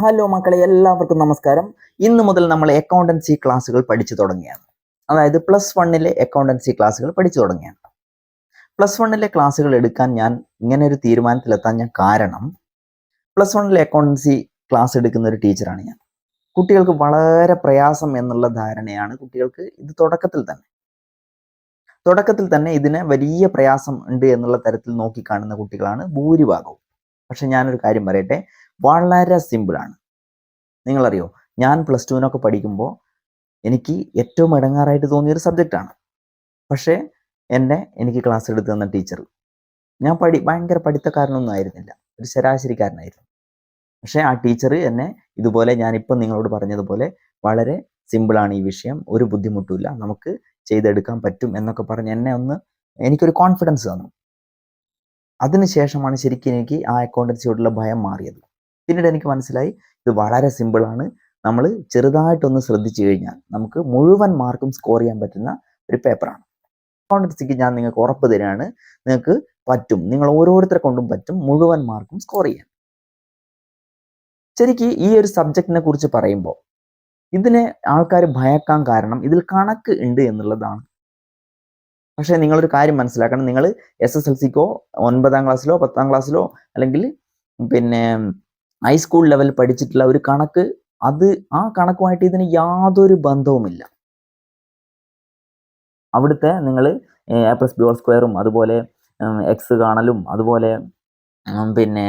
Hello മക്കളെ എല്ലാവർക്കും നമസ്കാരം. ഇന്ന് മുതൽ നമ്മൾ അക്കൗണ്ടൻസി ക്ലാസ്സുകൾ പഠിച്ചു തുടങ്ങിയാണ് അതായത് പ്ലസ് വണ്ണിലെ അക്കൗണ്ടൻസി ക്ലാസ്സുകൾ പഠിച്ചു തുടങ്ങിയാണ് പ്ലസ് വണ്ണിലെ ക്ലാസ്സുകൾ എടുക്കാൻ ഞാൻ ഇങ്ങനെ ഒരു തീരുമാനത്തിലെത്താൻ ഞാൻ കാരണം പ്ലസ് വണ്ണിലെ അക്കൗണ്ടൻസി ക്ലാസ് എടുക്കുന്ന ഒരു ടീച്ചറാണ് ഞാൻ. കുട്ടികൾക്ക് വളരെ പ്രയാസം എന്നുള്ള ധാരണയാണ് കുട്ടികൾക്ക് ഇത് തുടക്കത്തിൽ തന്നെ. തുടക്കത്തിൽ തന്നെ ഇതിന് വലിയ പ്രയാസം ഉണ്ട് എന്നുള്ള തരത്തിൽ നോക്കിക്കാണുന്ന കുട്ടികളാണ് ഭൂരിഭാഗവും. പക്ഷെ ഞാനൊരു കാര്യം പറയട്ടെ വളരെ സിമ്പിളാണ് നിങ്ങളറിയോ? ഞാൻ പ്ലസ് ടുവിനൊക്കെ പഠിക്കുമ്പോൾ എനിക്ക് ഏറ്റവും ഇടങ്ങാറായിട്ട് തോന്നിയൊരു സബ്ജക്റ്റാണ് പക്ഷേ എന്നെ എനിക്ക് ക്ലാസ് എടുത്തു തന്ന ടീച്ചർ ഞാൻ പഠി ഭയങ്കര പഠിത്തക്കാരനൊന്നും ആയിരുന്നില്ല. ഒരു ശരാശരിക്കാരനായിരുന്നു. പക്ഷേ ആ ടീച്ചർ എന്നെ ഇതുപോലെ ഞാനിപ്പം നിങ്ങളോട് പറഞ്ഞതുപോലെ വളരെ സിമ്പിളാണ് ഈ വിഷയം. ഒരു ബുദ്ധിമുട്ടുമില്ല. നമുക്ക് ചെയ്തെടുക്കാൻ പറ്റും എന്നൊക്കെ പറഞ്ഞ് എന്നെ ഒന്ന് എനിക്കൊരു കോൺഫിഡൻസ് തന്നു. അതിനുശേഷമാണ് ശരിക്കും എനിക്ക് ആ അക്കൗണ്ടൻസിയോടുള്ള ഭയം മാറിയത്. പിന്നീട് എനിക്ക് മനസ്സിലായി ഇത് വളരെ സിമ്പിളാണ് നമ്മൾ ചെറുതായിട്ടൊന്ന് ശ്രദ്ധിച്ചു കഴിഞ്ഞാൽ നമുക്ക് മുഴുവൻ മാർക്കും സ്കോർ ചെയ്യാൻ പറ്റുന്ന ഒരു പേപ്പറാണ് അക്കൗണ്ടൻസിക്ക് ഞാൻ നിങ്ങൾക്ക് ഉറപ്പ് തരികയാണ്. നിങ്ങൾക്ക് പറ്റും. നിങ്ങൾ ഓരോരുത്തരെ കൊണ്ടും പറ്റും മുഴുവൻ മാർക്കും സ്കോർ ചെയ്യാൻ. ശരിക്ക് ഈ ഒരു സബ്ജക്റ്റിനെ കുറിച്ച് പറയുമ്പോൾ ഇതിനെ ആൾക്കാർ ഭയക്കാൻ കാരണം ഇതിൽ കണക്ക് ഉണ്ട് എന്നുള്ളതാണ്. പക്ഷേ നിങ്ങളൊരു കാര്യം മനസ്സിലാക്കണം. നിങ്ങൾ എസ് എസ് എൽ സിക്കോ ഒൻപതാം ക്ലാസ്സിലോ പത്താം ക്ലാസ്സിലോ അല്ലെങ്കിൽ പിന്നെ ഹൈസ്കൂൾ ലെവൽ പഠിച്ചിട്ടുള്ള ഒരു കണക്ക് അത് ആ കണക്കുമായിട്ട് ഇതിന് യാതൊരു ബന്ധവുമില്ല. അവിടുത്തെ നിങ്ങൾ എ പ്ലസ് ബി ഹോൾ സ്ക്വയറും അതുപോലെ എക്സ് കാണലും അതുപോലെ പിന്നെ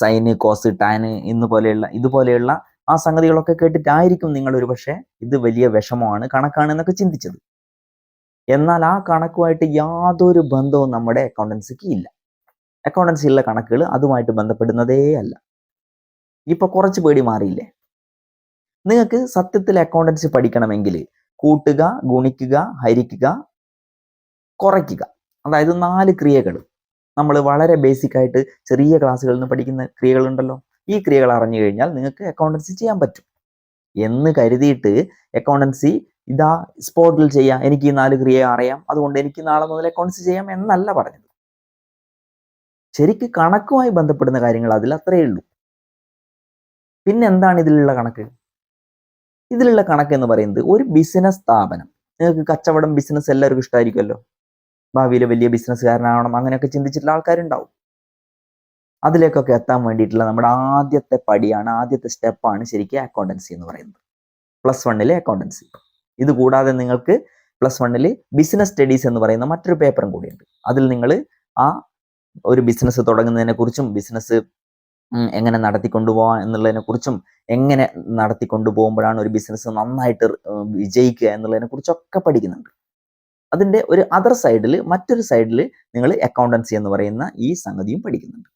സൈന് കോസ് ടാന് ഇന്ന് പോലെയുള്ള ഇതുപോലെയുള്ള ആ സംഗതികളൊക്കെ കേട്ടിട്ടായിരിക്കും നിങ്ങൾ ഒരു പക്ഷേ ഇത് വലിയ വിഷമമാണ് കണക്കാണ് എന്നൊക്കെ ചിന്തിച്ചത്. എന്നാൽ ആ കണക്കുമായിട്ട് യാതൊരു ബന്ധവും നമ്മുടെ അക്കൗണ്ടൻസിക്ക് ഇല്ല. അക്കൗണ്ടൻസിയുള്ള കണക്കുകൾ അതുമായിട്ട് ബന്ധപ്പെടുന്നതേ അല്ല. ഇപ്പൊ കുറച്ച് പേടി മാറിയില്ലേ? നിങ്ങൾക്ക് സത്യത്തിൽ അക്കൗണ്ടൻസി പഠിക്കണമെങ്കിൽ കൂട്ടുക ഗുണിക്കുക ഹരിക്കുക കുറയ്ക്കുക. അതായത് നാല് ക്രിയകൾ. നമ്മൾ വളരെ ബേസിക് ആയിട്ട് ചെറിയ ക്ലാസ്സുകളിൽ നിന്ന് പഠിക്കുന്ന ക്രിയകളുണ്ടല്ലോ. ഈ ക്രിയകൾ അറിഞ്ഞു കഴിഞ്ഞാൽ നിങ്ങൾക്ക് അക്കൗണ്ടൻസി ചെയ്യാൻ പറ്റും. എന്ന് കരുതിയിട്ട് അക്കൗണ്ടൻസി ഇതാ സ്പോട്ടിൽ ചെയ്യാം. എനിക്ക് ഈ നാല് ക്രിയ അറിയാം. അതുകൊണ്ട് എനിക്ക് നാളെ മുതൽ അക്കൗണ്ടൻസി ചെയ്യാം എന്നല്ല പറഞ്ഞത്. ശരിക്ക് കണക്കുമായി ബന്ധപ്പെടുന്ന കാര്യങ്ങൾ അതിൽ അത്രയേ ഉള്ളൂ. പിന്നെ എന്താണ് ഇതിലുള്ള കണക്ക്? ഇതിലുള്ള കണക്ക് എന്ന് പറയുന്നത് ഒരു ബിസിനസ് സ്ഥാപനം. നിങ്ങൾക്ക് കച്ചവടം ബിസിനസ് എല്ലാവർക്കും ഇഷ്ടമായിരിക്കുമല്ലോ ഭാവിയിൽ വലിയ ബിസിനസ്സുകാരനാവണം അങ്ങനെയൊക്കെ ചിന്തിച്ചിട്ടുള്ള ആൾക്കാരുണ്ടാവും. അതിലേക്കൊക്കെ എത്താൻ വേണ്ടിയിട്ടുള്ള നമ്മുടെ ആദ്യത്തെ പടിയാണ് ആദ്യത്തെ സ്റ്റെപ്പാണ് ശരിക്കും അക്കൗണ്ടൻസി എന്ന് പറയുന്നത്. പ്ലസ് വണ്ണിലെ അക്കൗണ്ടൻസി ഇത് കൂടാതെ നിങ്ങൾക്ക് പ്ലസ് വണ്ണിൽ ബിസിനസ് സ്റ്റഡീസ് എന്ന് പറയുന്ന മറ്റൊരു പേപ്പറും കൂടിയുണ്ട്. അതിൽ നിങ്ങൾ ആ ഒരു ബിസിനസ് തുടങ്ങുന്നതിനെ കുറിച്ചും ബിസിനസ് എങ്ങനെ നടത്തിക്കൊണ്ടുപോകാം എന്നുള്ളതിനെ കുറിച്ചും എങ്ങനെ നടത്തിക്കൊണ്ടുപോകുമ്പോഴാണ് ഒരു ബിസിനസ് നന്നായിട്ട് വിജയിക്കുക എന്നുള്ളതിനെ കുറിച്ചൊക്കെ പഠിക്കുന്നുണ്ട്. അതിന്റെ ഒരു അതർ സൈഡിൽ മറ്റൊരു സൈഡിൽ നിങ്ങൾ അക്കൗണ്ടൻസി എന്ന് പറയുന്ന ഈ സംഗതിയും പഠിക്കുന്നുണ്ട്.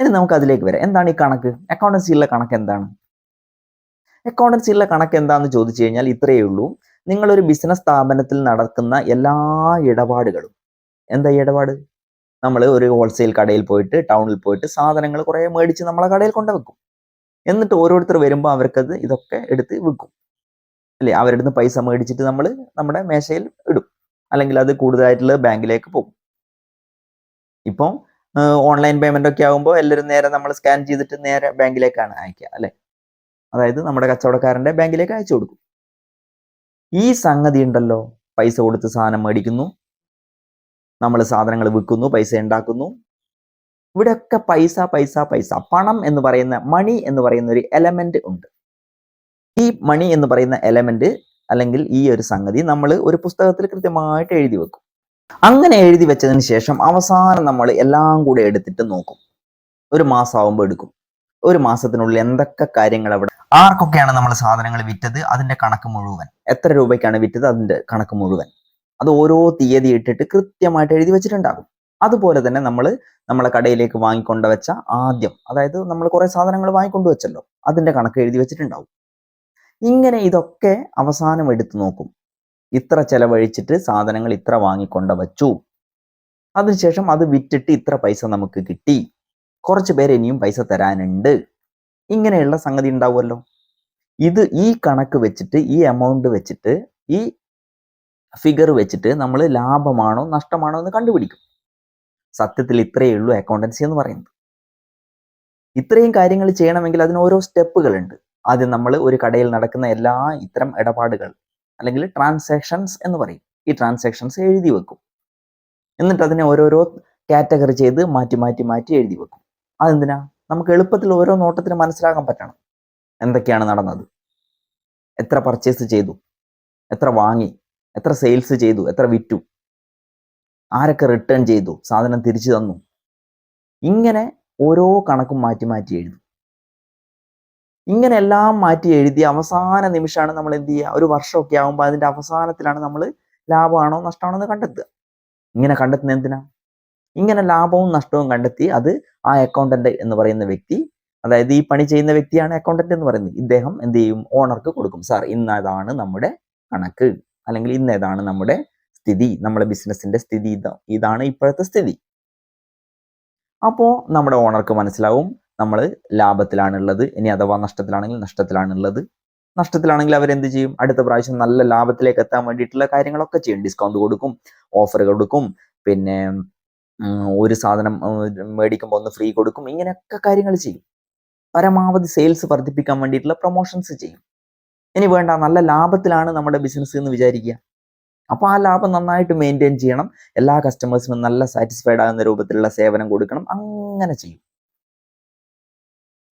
ഇനി നമുക്ക് അതിലേക്ക് വരാം. എന്താണ് ഈ കണക്ക്? അക്കൗണ്ടൻസിയിലുള്ള കണക്ക് എന്താണ്? അക്കൗണ്ടൻസിയിലുള്ള കണക്ക് എന്താണെന്ന് ചോദിച്ചു കഴിഞ്ഞാൽ ഇത്രയേ ഉള്ളൂ. നിങ്ങളൊരു ബിസിനസ് സ്ഥാപനത്തിൽ നടക്കുന്ന എല്ലാ ഇടപാടുകളും. എന്താ ഇടപാട്? നമ്മൾ ഒരു ഹോൾസെയിൽ കടയിൽ പോയിട്ട് ടൗണിൽ പോയിട്ട് സാധനങ്ങൾ കുറേ മേടിച്ച് നമ്മളെ കടയിൽ കൊണ്ടുവെക്കും എന്നിട്ട് ഓരോരുത്തർ വരുമ്പോൾ അവർക്കത് ഇതൊക്കെ എടുത്ത് വിൽക്കും. അല്ലേ? അവരുടെ നിന്ന് പൈസ മേടിച്ചിട്ട് നമ്മൾ നമ്മുടെ മേശയിൽ ഇടും. അല്ലെങ്കിൽ അത് കൂടുതലായിട്ടുള്ള ബാങ്കിലേക്ക് പോകും. ഇപ്പം ഓൺലൈൻ പേയ്മെന്റ് ഒക്കെ ആകുമ്പോൾ എല്ലാവരും നേരെ നമ്മൾ സ്കാൻ ചെയ്തിട്ട് നേരെ ബാങ്കിലേക്കാണ് അയക്കുക അല്ലേ? അതായത് നമ്മുടെ കച്ചവടക്കാരന്റെ ബാങ്കിലേക്ക് അയച്ചു കൊടുക്കും. ഈ സംഗതി ഉണ്ടല്ലോ? പൈസ കൊടുത്ത് സാധനം മേടിക്കുന്നു. നമ്മൾ സാധനങ്ങൾ വിൽക്കുന്നു പൈസ ഉണ്ടാക്കുന്നു ഇവിടെയൊക്കെ പൈസ പൈസ പൈസ. പണം എന്ന് പറയുന്ന മണി എന്ന് പറയുന്ന ഒരു എലമെന്റ് ഉണ്ട്. ഈ മണി എന്ന് പറയുന്ന എലമെന്റ് അല്ലെങ്കിൽ ഈ ഒരു സംഗതി നമ്മൾ ഒരു പുസ്തകത്തിൽ കൃത്യമായിട്ട് എഴുതി വെക്കും. അങ്ങനെ എഴുതി വെച്ചതിന് ശേഷം അവസാനം നമ്മൾ എല്ലാം കൂടെ എടുത്തിട്ട് നോക്കും. ഒരു മാസമാകുമ്പോൾ എടുക്കും. ഒരു മാസത്തിനുള്ളിൽ എന്തൊക്കെ കാര്യങ്ങൾ അവിടെ ആർക്കൊക്കെയാണ് നമ്മൾ സാധനങ്ങൾ വിറ്റത്? അതിന്റെ കണക്ക് മുഴുവൻ. എത്ര രൂപയ്ക്കാണ് വിറ്റത്? അതിന്റെ കണക്ക് മുഴുവൻ. അത് ഓരോ തീയതി ഇട്ടിട്ട് കൃത്യമായിട്ട് എഴുതി വെച്ചിട്ടുണ്ടാകും. അതുപോലെ തന്നെ നമ്മൾ നമ്മളെ കടയിലേക്ക് വാങ്ങിക്കൊണ്ട് വെച്ച ആദ്യം അതായത് നമ്മൾ കുറേ സാധനങ്ങൾ വാങ്ങിക്കൊണ്ട് വെച്ചല്ലോ അതിന്റെ കണക്ക് എഴുതി വെച്ചിട്ടുണ്ടാവും. ഇങ്ങനെ ഇതൊക്കെ അവസാനം എടുത്തു നോക്കും. ഇത്ര ചെലവഴിച്ചിട്ട് സാധനങ്ങൾ ഇത്ര വാങ്ങിക്കൊണ്ട് വച്ചു. അതിനുശേഷം അത് വിറ്റിട്ട് ഇത്ര പൈസ നമുക്ക് കിട്ടി. കുറച്ച് പേര് ഇനിയും പൈസ തരാനുണ്ട്. ഇങ്ങനെയുള്ള സംഗതി ഉണ്ടാവുമല്ലോ. ഇത് ഈ കണക്ക് വെച്ചിട്ട് ഈ എമൗണ്ട് വെച്ചിട്ട് ഈ ഫിഗർ വെച്ചിട്ട് നമ്മൾ ലാഭമാണോ നഷ്ടമാണോ എന്ന് കണ്ടുപിടിക്കും. സത്യത്തിൽ ഇത്രയേ ഉള്ളൂ അക്കൗണ്ടൻസി എന്ന് പറയുന്നത്. ഇത്രയും കാര്യങ്ങൾ ചെയ്യണമെങ്കിൽ അതിന് ഓരോ സ്റ്റെപ്പുകളുണ്ട് ആദ്യം നമ്മൾ ഒരു കടയിൽ നടക്കുന്ന എല്ലാ ഇത്തരം ഇടപാടുകൾ അല്ലെങ്കിൽ ട്രാൻസാക്ഷൻസ് എന്ന് പറയും. ഈ ട്രാൻസാക്ഷൻസ് എഴുതി വെക്കും. എന്നിട്ട് അതിനെ ഓരോരോ കാറ്റഗറി ചെയ്ത് മാറ്റി മാറ്റി മാറ്റി എഴുതി വെക്കും. അതെന്തിനാ? നമുക്ക് എളുപ്പത്തിൽ ഓരോ നോട്ടത്തിന് മനസ്സിലാക്കാൻ പറ്റണം. എന്തൊക്കെയാണ് നടന്നത്? എത്ര പർച്ചേസ് ചെയ്തു? എത്ര വാങ്ങി? എത്ര സെയിൽസ് ചെയ്തു എത്ര വിറ്റു ആരൊക്കെ റിട്ടേൺ ചെയ്തു സാധനം തിരിച്ചു തന്നു. ഇങ്ങനെ ഓരോ കണക്കും മാറ്റി മാറ്റി എഴുതും. ഇങ്ങനെ എല്ലാം മാറ്റി എഴുതി അവസാന നിമിഷമാണ് നമ്മൾ എന്ത് ചെയ്യുക? ഒരു വർഷമൊക്കെ ആകുമ്പോൾ അതിന്റെ അവസാനത്തിലാണ് നമ്മൾ ലാഭമാണോ നഷ്ടമാണോ എന്ന് കണ്ടെത്തുക. ഇങ്ങനെ കണ്ടെത്തുന്ന എന്തിനാ? ഇങ്ങനെ ലാഭവും നഷ്ടവും കണ്ടെത്തി അത് ആ അക്കൗണ്ടന്റ് എന്ന് പറയുന്ന വ്യക്തി അതായത് ഈ പണി ചെയ്യുന്ന വ്യക്തിയാണ് അക്കൗണ്ടന്റ് എന്ന് പറയുന്നത്. ഇദ്ദേഹം എന്ത് ചെയ്യും? ഓണർക്ക് കൊടുക്കും. സാർ ഇന്നതാണ് നമ്മുടെ കണക്ക്. അല്ലെങ്കിൽ ഇന്ന് ഏതാണ് നമ്മുടെ സ്ഥിതി നമ്മുടെ ബിസിനസ്സിന്റെ സ്ഥിതി ഇതാണ് ഇപ്പോഴത്തെ സ്ഥിതി. അപ്പോൾ നമ്മുടെ ഓണർക്ക് മനസ്സിലാവും നമ്മൾ ലാഭത്തിലാണുള്ളത്. ഇനി അഥവാ നഷ്ടത്തിലാണെങ്കിൽ നഷ്ടത്തിലാണുള്ളത്. നഷ്ടത്തിലാണെങ്കിൽ അവരെന്ത് ചെയ്യും? അടുത്ത പ്രാവശ്യം നല്ല ലാഭത്തിലേക്ക് എത്താൻ വേണ്ടിയിട്ടുള്ള കാര്യങ്ങളൊക്കെ ചെയ്യും. ഡിസ്കൗണ്ട് കൊടുക്കും ഓഫർ കൊടുക്കും പിന്നെ ഒരു സാധനം മേടിക്കുമ്പോൾ ഒന്ന് ഫ്രീ കൊടുക്കും. ഇങ്ങനെയൊക്കെ കാര്യങ്ങൾ ചെയ്യും. പരമാവധി സെയിൽസ് വർദ്ധിപ്പിക്കാൻ വേണ്ടിയിട്ടുള്ള പ്രൊമോഷൻസ് ചെയ്യും. ഇനി വേണ്ട നല്ല ലാഭത്തിലാണ് നമ്മുടെ ബിസിനസ് എന്ന് വിചാരിക്കുക. അപ്പോൾ ആ ലാഭം നന്നായിട്ട് മെയിന്റെയിൻ ചെയ്യണം. എല്ലാ കസ്റ്റമേഴ്സിനും നല്ല സാറ്റിസ്ഫൈഡ് ആകുന്ന രൂപത്തിലുള്ള സേവനം കൊടുക്കണം. അങ്ങനെ ചെയ്യും.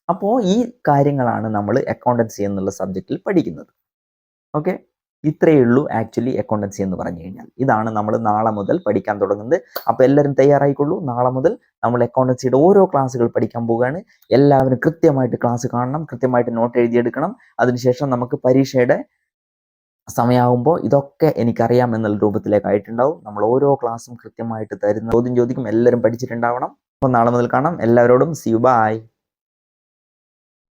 അപ്പോൾ ഈ കാര്യങ്ങളാണ് നമ്മൾ അക്കൗണ്ടൻസി എന്നുള്ള സബ്ജക്റ്റിൽ പഠിക്കുന്നത്. ഓക്കെ ഇത്രയേ ഉള്ളൂ ആക്ച്വലി അക്കൗണ്ടൻസി എന്ന് പറഞ്ഞു കഴിഞ്ഞാൽ. ഇതാണ് നമ്മൾ നാളെ മുതൽ പഠിക്കാൻ തുടങ്ങുന്നത്. അപ്പോൾ എല്ലാവരും തയ്യാറായിക്കൊള്ളൂ. നാളെ മുതൽ നമ്മൾ അക്കൗണ്ടൻസിയുടെ ഓരോ ക്ലാസ്സുകൾ പഠിക്കാൻ പോവുകയാണ്. എല്ലാവരും കൃത്യമായിട്ട് ക്ലാസ് കാണണം. കൃത്യമായിട്ട് നോട്ട് എഴുതിയെടുക്കണം. അതിനുശേഷം നമുക്ക് പരീക്ഷയുടെ സമയമാകുമ്പോൾ ഇതൊക്കെ എനിക്കറിയാം എന്നുള്ള രൂപത്തിലേക്കായിട്ടുണ്ടാവും നമ്മൾ ഓരോ ക്ലാസ്സും കൃത്യമായിട്ട് തരുന്ന ചോദ്യം ചോദിക്കും. എല്ലാവരും പഠിച്ചിട്ടുണ്ടാവണം. അപ്പോൾ നാളെ മുതൽ കാണാം. എല്ലാവരോടും സി ബൈ